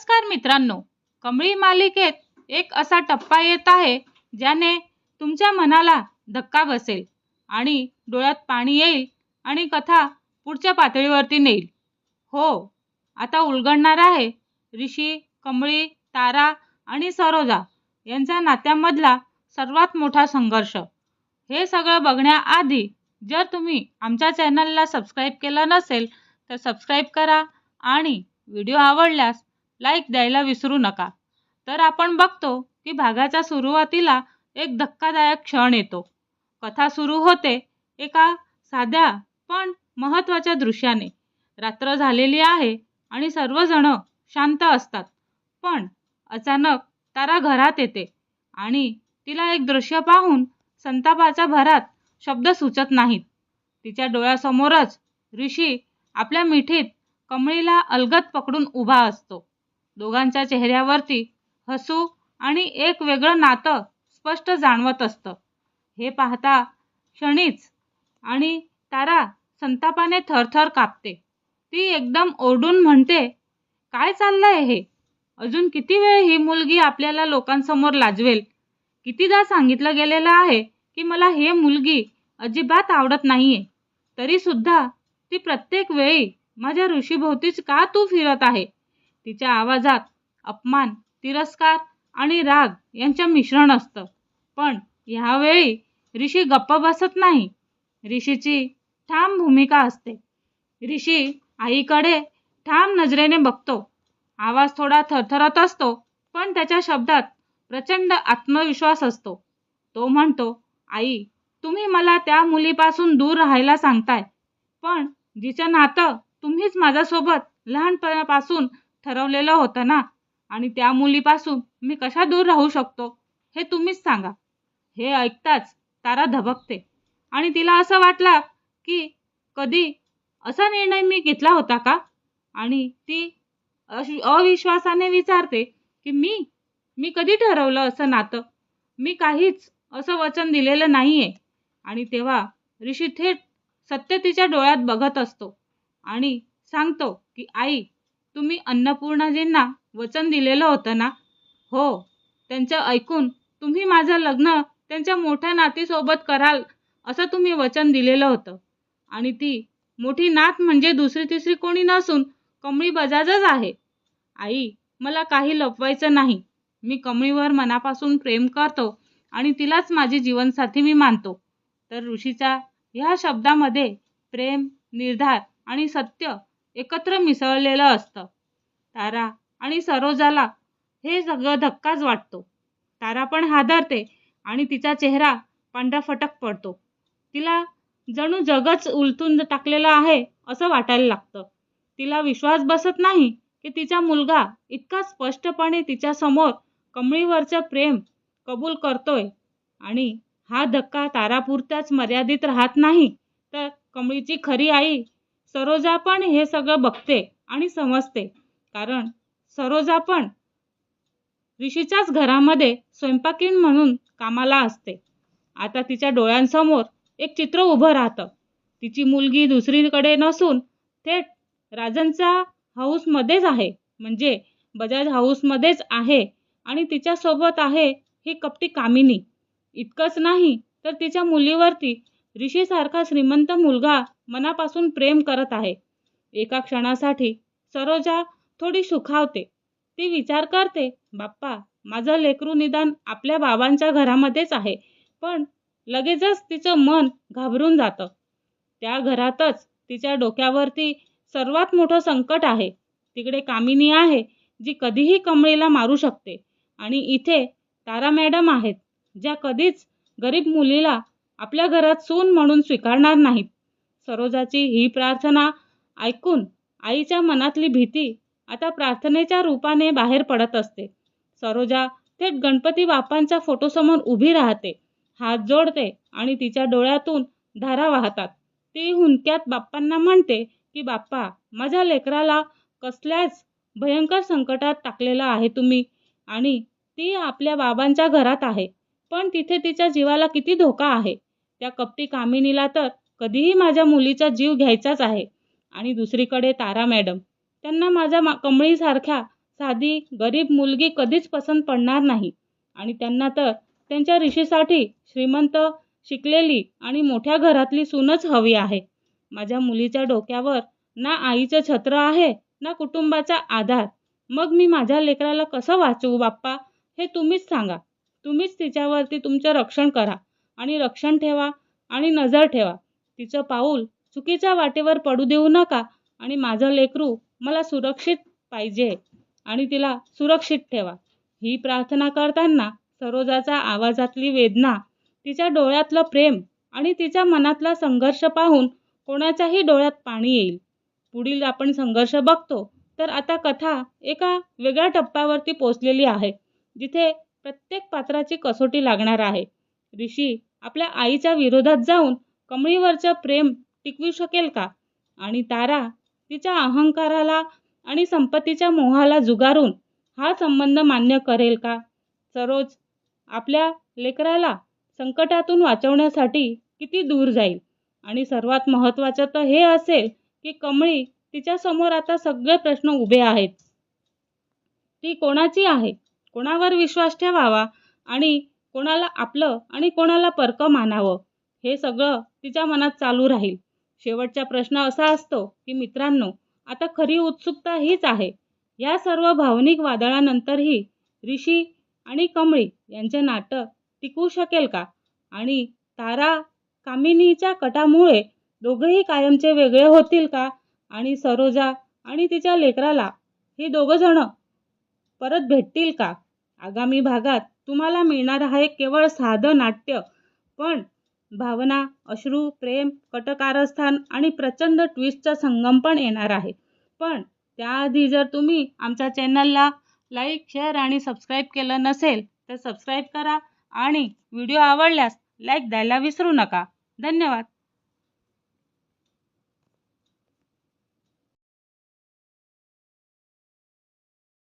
नमस्कार मित्रांनो. कमळी मालिकेत एक असा टप्पा येत आहे ज्याने तुमच्या मनाला धक्का बसेल आणि डोळ्यात पाणी येईल आणि कथा पुढच्या पातळीवरती नेईल. हो आता उलगडणार आहे ऋषी कमळी तारा आणि सरोजा यांच्या नात्यामधला सर्वात मोठा संघर्ष. हे सगळं बघण्याआधी जर तुम्ही आमच्या चॅनलला सबस्क्राईब केलं नसेल तर सबस्क्राईब करा आणि व्हिडिओ आवडल्यास लाईक द्यायला विसरू नका. तर आपण बघतो की भागाच्या सुरुवातीला एक धक्कादायक क्षण येतो. कथा सुरू होते एका साध्या पण महत्त्वाच्या दृश्याने. रात्र झालेली आहे आणि सर्वजण शांत असतात. पण अचानक तारा घरात येते आणि तिला एक दृश्य पाहून संतापाच्या भरात शब्द सुचत नाहीत. तिच्या डोळ्यासमोरच ऋषी आपल्या मिठीत कमळीला अलगद पकडून उभा असतो. दोघांच्या चेहऱ्यावरती हसू आणि एक वेगळं नातं स्पष्ट जाणवत असतं. हे पाहता क्षणीच आणि तारा संतापाने थरथर कापते. ती एकदम ओरडून म्हणते काय चाललंय हे? अजून किती वेळ ही मुलगी आपल्याला लोकांसमोर लाजवेल? कितीदा सांगितलं गेलेलं आहे की मला हे मुलगी अजिबात आवडत नाहीये. तरीसुद्धा ती प्रत्येक वेळी माझ्या ऋषीभोवतीच का तू फिरत आहे? तिच्या आवाजात अपमान तिरस्कार आणि राग यांचं मिश्रण असतं. पण ह्यावेळी ऋषी गप्प बसत नाही. ऋषीची ठाम भूमिका असते. ऋषी आईकडे ठाम नजरेने बघतो. आवाज थोडा थरथरत असतो पण त्याच्या शब्दात प्रचंड आत्मविश्वास असतो. तो म्हणतो आई तुम्ही मला त्या मुलीपासून दूर राहायला सांगताय. पण जिचं नातं तुम्हीच माझ्यासोबत लहानपणापासून ठरवलेलं होतं ना? आणि त्या मुलीपासून मी कशा दूर राहू शकतो? हे तुम्हीच सांगा. हे ऐकताच तारा धबकते. आणि तिला असं वाटलं की कधी असा निर्णय मी घेतला होता का? आणि ती अविश्वासाने विचारते की मी? मी कधी ठरवलं असं नातं? मी काहीच असं वचन दिलेलं नाहीये. आणि तेव्हा ऋषी थेट सत्य तिच्या डोळ्यात बघत असतो आणि सांगतो की आई तुम्ही अन्नपूर्णाजींना वचन दिलेलं होतं ना? हो. त्यांचं ऐकून तुम्ही माझं लग्न त्यांच्या मोठ्या नातीसोबत कराल असं तुम्ही वचन दिलेलं होतं. आणि ती मोठी नात म्हणजे दुसरी तिसरी कोणी नसून कमळी बजाजच आहे. आई मला काही लपवायचं नाही. मी कमळीवर मनापासून प्रेम करतो आणि तिलाच माझी जीवनसाथी मी मानतो. तर ऋषीचा ह्या शब्दामध्ये प्रेम निर्धार आणि सत्य एकत्र मिसळलेलं असतं. तारा आणि सरोजाला हे सगळं धक्काच वाटतो. तारा पण हादरते आणि तिचा चेहरा पांढरा फटक पडतो. तिला जणू जगच उलथून टाकलेलं आहे असं वाटायला लागतं. तिला विश्वास बसत नाही की तिचा मुलगा इतका स्पष्टपणे तिच्यासमोर कमळीवरचं प्रेम कबूल करतोय. आणि हा धक्का तारापुरताच मर्यादित राहत नाही तर कमळीची खरी आई सरोजा पण हे सगळं बघते आणि समजते. कारण सरोजा पण ऋषीच्याच घरामध्ये स्वयंपाकीण म्हणून कामाला असते. आता तिच्या डोळ्यांसमोर एक चित्र उभं राहतं. तिची मुलगी दुसरीकडे नसून थेट राजांच्या हाऊसमध्येच आहे. म्हणजे बजाज हाऊसमध्येच आहे आणि तिच्यासोबत आहे ही कपटी कामिनी. इतकंच नाही तर तिच्या मुलीवरती ऋषीसारखा श्रीमंत मुलगा मनापासून प्रेम करत आहे. एका क्षणासाठी सरोजा थोडी सुखावते. ती विचार करते बाप्पा माझं लेकरू निदान आपल्या बाबांच्या घरामध्येच आहे. पण लगेचच तिचं मन घाबरून जातं. त्या घरातच तिच्या डोक्यावरती सर्वात मोठं संकट आहे. तिकडे कामिनी आहे जी कधीही कमळीला मारू शकते. आणि इथे तारा मॅडम आहेत ज्या कधीच गरीब मुलीला आपल्या घरात सून म्हणून स्वीकारणार नाहीत. सरोजाची ही प्रार्थना ऐकून आईच्या मनातली भीती आता प्रार्थनेच्या रूपाने बाहेर पडत असते. सरोजा थेट गणपती बाप्पांच्या फोटोसमोर उभी राहते. हात जोडते आणि तिच्या डोळ्यातून धारा वाहतात. ती हुंदक्यात बाप्पांना म्हणते की बाप्पा माझ्या लेकराला कसल्याच भयंकर संकटात टाकलेलं आहे तुम्ही आणि ती आपल्या बाबांच्या घरात आहे. पण तिथे तिच्या जीवाला किती धोका आहे. त्या कपटी कामिनीला तर कधीही माझ्या मुलीचा जीव घ्यायचाच आहे. आणि दुसरीकडे तारा मॅडम त्यांना माझ्या मा कमळीसारख्या साधी गरीब मुलगी कधीच पसंत पडणार नाही. आणि त्यांना तर त्यांच्या ऋषीसाठी श्रीमंत शिकलेली आणि मोठ्या घरातली सूनच हवी आहे. माझ्या मुलीच्या डोक्यावर ना आईचं छत्र आहे ना कुटुंबाचा आधार. मग मी माझ्या लेकराला कसं वाचवू बाप्पा? हे तुम्हीच सांगा. तुम्हीच तिच्यावरती तुमचं रक्षण करा. आणि रक्षण ठेवा आणि नजर ठेवा. तिचं पाऊल चुकीच्या वाटेवर पडू देऊ नका आणि माझं लेकरू मला सुरक्षित पाहिजे आणि तिला सुरक्षित ठेवा. ही प्रार्थना करताना सरोजाचा आवाजातली वेदना तिच्या डोळ्यातलं प्रेम आणि तिच्या मनातला संघर्ष पाहून कोणाच्याही डोळ्यात पाणी येईल. पुढील आपण संघर्ष बघतो तर आता कथा एका वेगळ्या टप्प्यावरती पोचलेली आहे जिथे प्रत्येक पात्राची कसोटी लागणार आहे. ऋषी आपल्या आईच्या विरोधात जाऊन कमळीवरचं प्रेम टिकवू शकेल का? आणि तारा तिच्या अहंकाराला आणि संपत्तीच्या मोहाला जुगारून हा संबंध मान्य करेल का? सरोज आपल्या लेकराला संकटातून वाचवण्यासाठी किती दूर जाईल? आणि सर्वात महत्त्वाचं तर हे असेल की कमळी तिच्यासमोर आता सगळे प्रश्न उभे आहेत. ती कोणाची आहे? कोणावर विश्वास ठेवावा? आणि कोणाला आपलं आणि कोणाला परकं मानावं हे सगळं तिच्या मनात चालू राहील. शेवटचा प्रश्न असा असतो की मित्रांनो आता खरी उत्सुकता हीच आहे. या सर्व भावनिक वादळानंतरही ऋषी आणि कमळी यांचे नाटक टिकू शकेल का? आणि तारा कामिनीच्या कटामुळे दोघंही कायमचे वेगळे होतील का? आणि सरोजा आणि तिच्या लेकराला ही दोघंजणं परत भेटतील का? आगामी भागात तुम्हाला मिळणार आहे केवळ साधं नाट्य पण भावना अश्रू प्रेम कटकारस्थान आणि प्रचंड ट्विस्टचा संगम पण येणार आहे. पण त्याआधी जर तुम्ही आमच्या चॅनलला लाईक शेअर आणि सबस्क्राईब केलं नसेल तर सबस्क्राईब करा आणि व्हिडिओ आवडल्यास लाईक द्यायला विसरू नका. धन्यवाद.